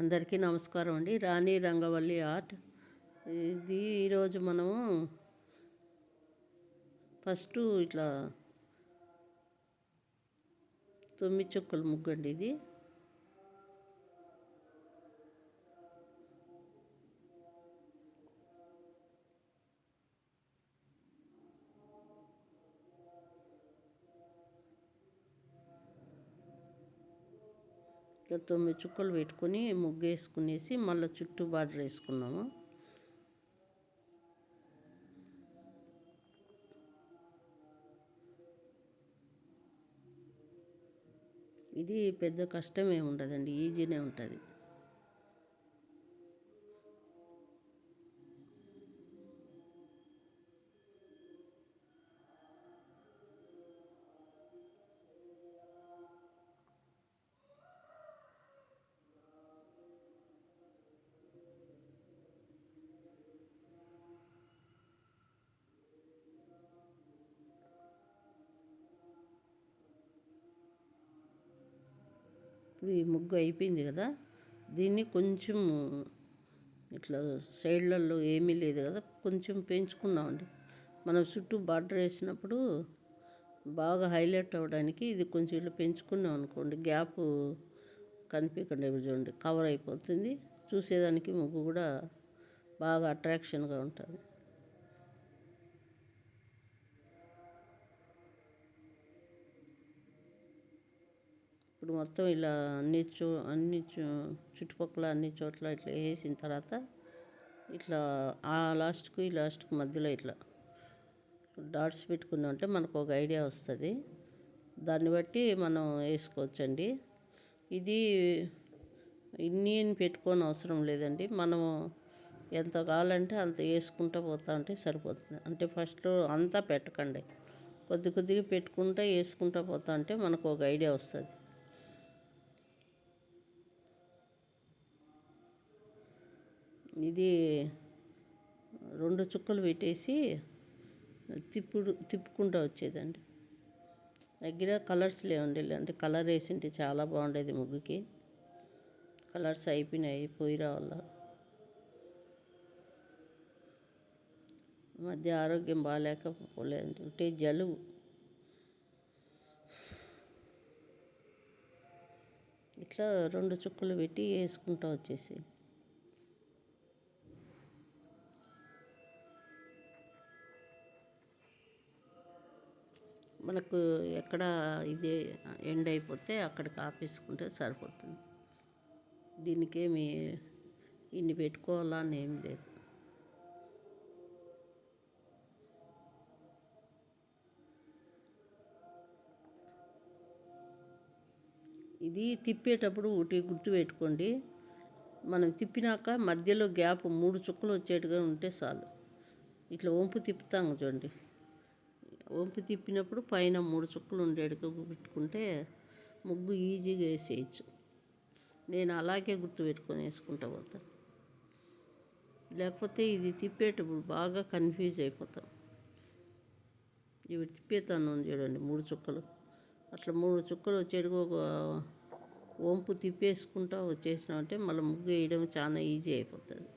అందరికీ నమస్కారం అండి. రాణి రంగవల్లి ఆర్ట్. ఇది ఈరోజు మనము ఫస్ట్ ఇట్లా తొమ్మిది చుక్కల ముగ్గు అండి ఇది. తొమ్మిది చుక్కలు పెట్టుకొని ముగ్గు వేసుకునేసి మళ్ళీ చుట్టూ బార్డర్ వేసుకున్నాము. ఇది పెద్ద కష్టం ఏమి ఉండదండి ఈజీనే ఉంటుంది. ఇప్పుడు ఈ ముగ్గు అయిపోయింది కదా దీన్ని కొంచెం ఇట్లా సైడ్లలో ఏమీ లేదు కదా కొంచెం పెంచుకున్నామండి మనం చుట్టూ బార్డర్ వేసినప్పుడు బాగా హైలైట్ అవ్వడానికి ఇది కొంచెం ఇట్లా పెంచుకున్నాం అనుకోండి గ్యాప్ కనిపించకుండా చూడండి కవర్ అయిపోతుంది. చూసేదానికి ముగ్గు కూడా బాగా అట్రాక్షన్గా ఉంటుంది. ఇప్పుడు మొత్తం ఇలా అన్ని చో అన్ని చుట్టుపక్కల అన్ని చోట్ల ఇట్లా వేసిన తర్వాత ఇట్లా ఆ లాస్ట్కు ఈ లాస్ట్కు మధ్యలో ఇట్లా డాట్స్ పెట్టుకున్నామంటే మనకు ఒక ఐడియా వస్తుంది. దాన్ని బట్టి మనం వేసుకోవచ్చండి. ఇది ఇన్ని పెట్టుకోని అవసరం లేదండి. మనము ఎంత కావాలంటే అంత వేసుకుంటూ పోతా ఉంటే సరిపోతుంది. అంటే ఫస్ట్ అంతా పెట్టకండి. కొద్ది కొద్దిగా పెట్టుకుంటూ వేసుకుంటూ పోతా ఉంటే మనకు ఒక ఐడియా వస్తుంది. ఇది రెండు చుక్కలు పెట్టేసి తిప్పుడు తిప్పుకుంటూ వచ్చేదండి. దగ్గర కలర్స్ లేవండి అంటే కలర్ వేసింటే చాలా బాగుండేది ముగ్గుకి. కలర్స్ అయిపోయినాయి పోయి రావాల. మధ్య ఆరోగ్యం బాగాలేకపోలేదండి ఒకటే జలుబు. ఇట్లా రెండు చుక్కలు పెట్టి వేసుకుంటూ వచ్చేసి మనకు ఎక్కడ ఇది ఎండ్ అయిపోతే అక్కడికి ఆపేసుకుంటే సరిపోతుంది. దీనికేమి ఇన్ని పెట్టుకోవాలా అని ఏం లేదు. ఇది తిప్పేటప్పుడు ఒకటి గుర్తు పెట్టుకోండి మనం తిప్పినాక మధ్యలో గ్యాప్ మూడు చుక్కలు వచ్చేట్టుగా ఉంటే చాలు. ఇట్లా వంపు తిప్పుతాం చూడండి. వంపు తిప్పినప్పుడు పైన మూడు చుక్కలు ఉండేట్టుగా పెట్టుకుంటే ముగ్గు ఈజీగా వేసేయచ్చు. నేను అలాగే గుర్తు పెట్టుకొని వేసుకుంటా పోతాను లేకపోతే ఇది తిప్పేటప్పుడు బాగా కన్ఫ్యూజ్ అయిపోతాం. ఇవి తిప్పేతాను చూడండి మూడు చుక్కలు. అట్లా మూడు చుక్కలు వచ్చేటికి ఒక వంపు తిప్పేసుకుంటా వచ్చేసినామంటే మళ్ళీ ముగ్గు వేయడం చాలా ఈజీ అయిపోతుంది.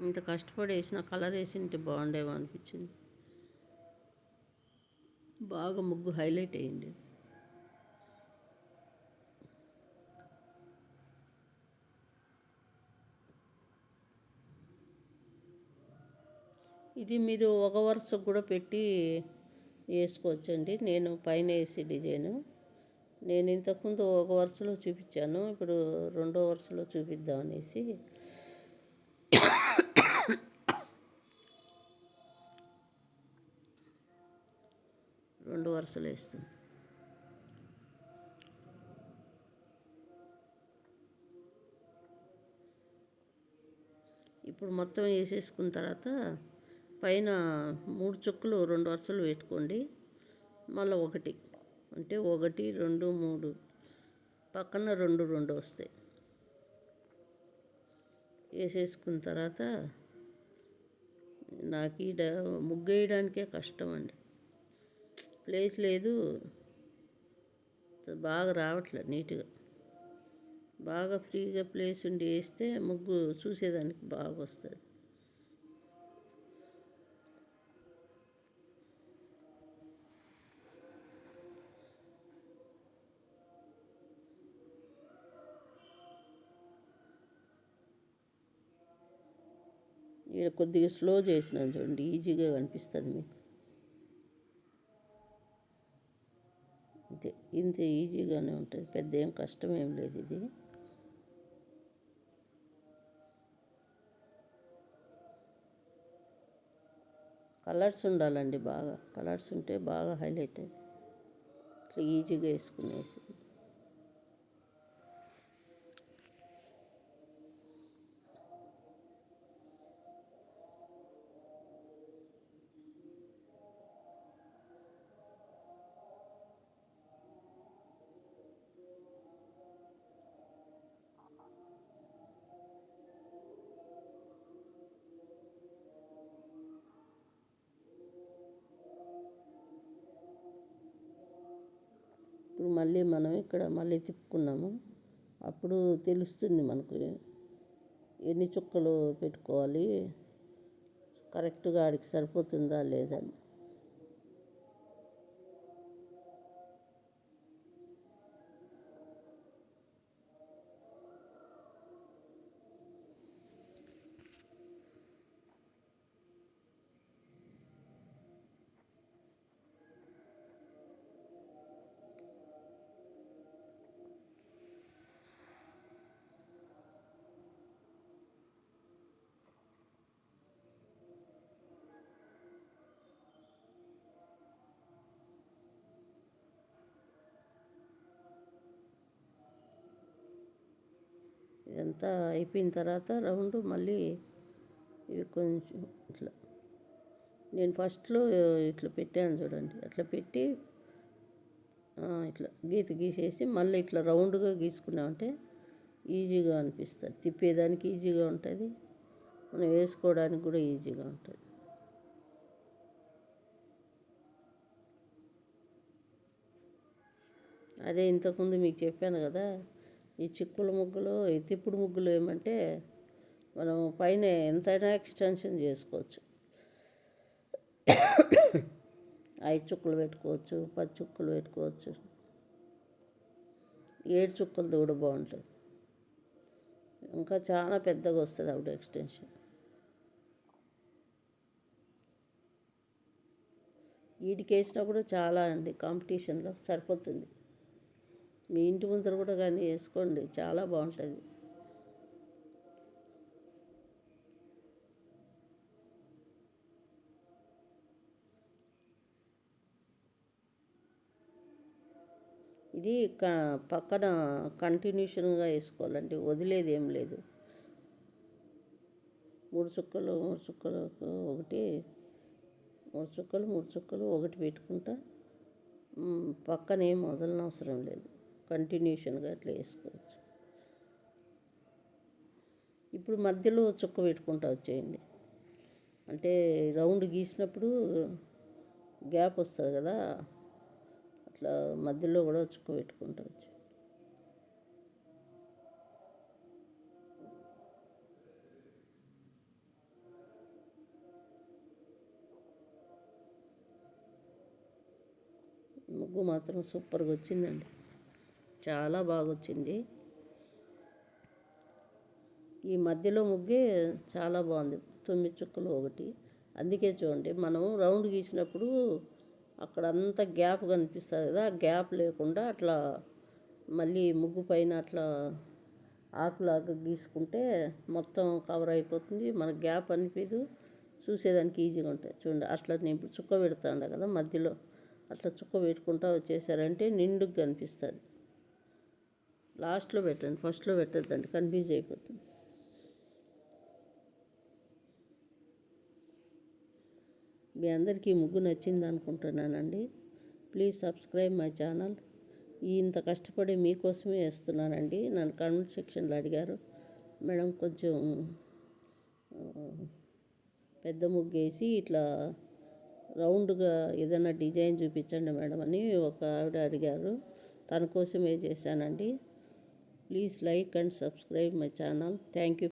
ఇంత కష్టపడి వేసిన కలర్ వేసింటే బాగుండేమో అనిపించింది. బాగా ముగ్గు హైలైట్ అయ్యింది. ఇది మీరు ఒక వరుస కూడా పెట్టి వేసుకోవచ్చండి. నేను పైన వేసి డిజైను. నేను ఇంతకుముందు ఒక వరుసలో చూపించాను. ఇప్పుడు రెండో వరుసలో చూపిద్దాం అనేసి. రెండు వరుసలు వేస్తుంది ఇప్పుడు మొత్తం వేసేసుకున్న తర్వాత పైన మూడు చుక్కలు రెండు వరుసలు పెట్టుకోండి. మళ్ళీ ఒకటి. అంటే ఒకటి రెండు మూడు. పక్కన రెండు రెండు వస్తాయి. వేసేసుకున్న తర్వాత నాకు ఈడ ముగ్గు వేయడానికే కష్టం అండి ప్లేస్ లేదు. బాగా రావట్లేదు నీట్గా. బాగా ఫ్రీగా ప్లేస్ ఉండి వేస్తే ముగ్గు చూసేదానికి బాగా వస్తుంది ఇక్కడ కొద్దిగా స్లో చేసినాను చూడండి ఈజీగా కనిపిస్తుంది మీకు. అంతే ఇంత ఈజీగానే ఉంటుంది పెద్ద ఏం కష్టం ఏం లేదు ఇది. కలర్స్ ఉండాలండి బాగా కలర్స్ ఉంటే బాగా హైలైట్ అయ్యి ఇట్లా ఈజీగా వేసుకునేసి. ఇప్పుడు మళ్ళీ మనం ఇక్కడ మళ్ళీ తిప్పుకున్నాము. అప్పుడు తెలుస్తుంది మనకు ఎన్ని చుక్కలు పెట్టుకోవాలి. కరెక్ట్గా ఆడికి సరిపోతుందా లేదా అని. అంతా అయిపోయిన తర్వాత రౌండ్ మళ్ళీ ఇవి కొంచెం ఇట్లా. నేను ఫస్ట్లో ఇట్లా పెట్టాను చూడండి. అట్లా పెట్టి ఇట్లా గీత గీసేసి మళ్ళీ ఇట్లా రౌండ్గా గీసుకున్నామంటే ఈజీగా అనిపిస్తుంది. తిప్పేదానికి ఈజీగా ఉంటుంది. మనం వేసుకోవడానికి కూడా ఈజీగా ఉంటుంది. అదే ఇంతకుముందు మీకు చెప్పాను కదా ఈ చిక్కుల ముగ్గులు ఈ తిప్పుడు ముగ్గులు ఏమంటే మనం పైన ఎంతైనా ఎక్స్టెన్షన్ చేసుకోవచ్చు. ఐదు చుక్కలు పెట్టుకోవచ్చు పది చుక్కలు పెట్టుకోవచ్చు. ఏడు చుక్కలు దూడ బాగుంటుంది. ఇంకా చాలా పెద్దగా వస్తుంది అప్పుడు ఎక్స్టెన్షన్. వీటికి వేసినప్పుడు చాలా అండి కాంపిటీషన్లో సరిపోతుంది. మీ ఇంటి ముందర కూడా కానీ వేసుకోండి. చాలా బాగుంటుంది. ఇది క పక్కన కంటిన్యూషన్గా వేసుకోవాలండి. వదిలేది ఏం లేదు. మూడు చుక్కలు మూడు చుక్కలు ఒకటి మూడు చుక్కలు మూడు చుక్కలు ఒకటి పెట్టుకుంటా. పక్కన ఏం వదలనవసరం లేదు. కంటిన్యూషన్గా అట్లా వేసుకోవచ్చు. ఇప్పుడు మధ్యలో చుక్క పెట్టుకుంటా వచ్చేయండి. అంటే రౌండ్ గీసినప్పుడు గ్యాప్ వస్తుంది కదా అట్లా మధ్యలో కూడా చుక్క పెట్టుకుంటా వచ్చేయండి. ముగ్గు మాత్రం సూపర్గా వచ్చిందండి. చాలా బాగా వచ్చింది ఈ మధ్యలో ముగ్గే చాలా బాగుంది. తొమ్మిది చుక్కలు ఒకటి. అందుకే చూడండి మనం రౌండ్ గీసినప్పుడు అక్కడ అంతా గ్యాప్ కనిపిస్తుంది కదా గ్యాప్ లేకుండా అట్లా మళ్ళీ ముగ్గు పైన అట్లా ఆకులాగా గీసుకుంటే మొత్తం కవర్ అయిపోతుంది. మనకు గ్యాప్ అనిపించదు చూసేదానికి ఈజీగా ఉంటుంది. చూడండి అట్లా నేను ఇప్పుడు చుక్క పెడతాను కదా మధ్యలో అట్లా చుక్క పెట్టుకుంటా వచ్చేసారంటే నిండుగా కనిపిస్తుంది. లాస్ట్లో పెట్టండి ఫస్ట్లో పెట్టద్దండి కన్ఫ్యూజ్ అయిపోతుంది. మీ అందరికీ ముగ్గు నచ్చింది అనుకుంటున్నానండి. Please subscribe my channel. ఇంత కష్టపడి మీకోసమే వేస్తున్నానండి. నన్ను కామెంట్ సెక్షన్లో అడిగారు. మేడం కొంచెం పెద్ద ముగ్గు వేసి ఇట్లా రౌండ్గా ఏదైనా డిజైన్ చూపించండి మేడం అని ఒక ఆవిడ అడిగారు. తన కోసమే చేశానండి. Please like and subscribe my channel. Thank you.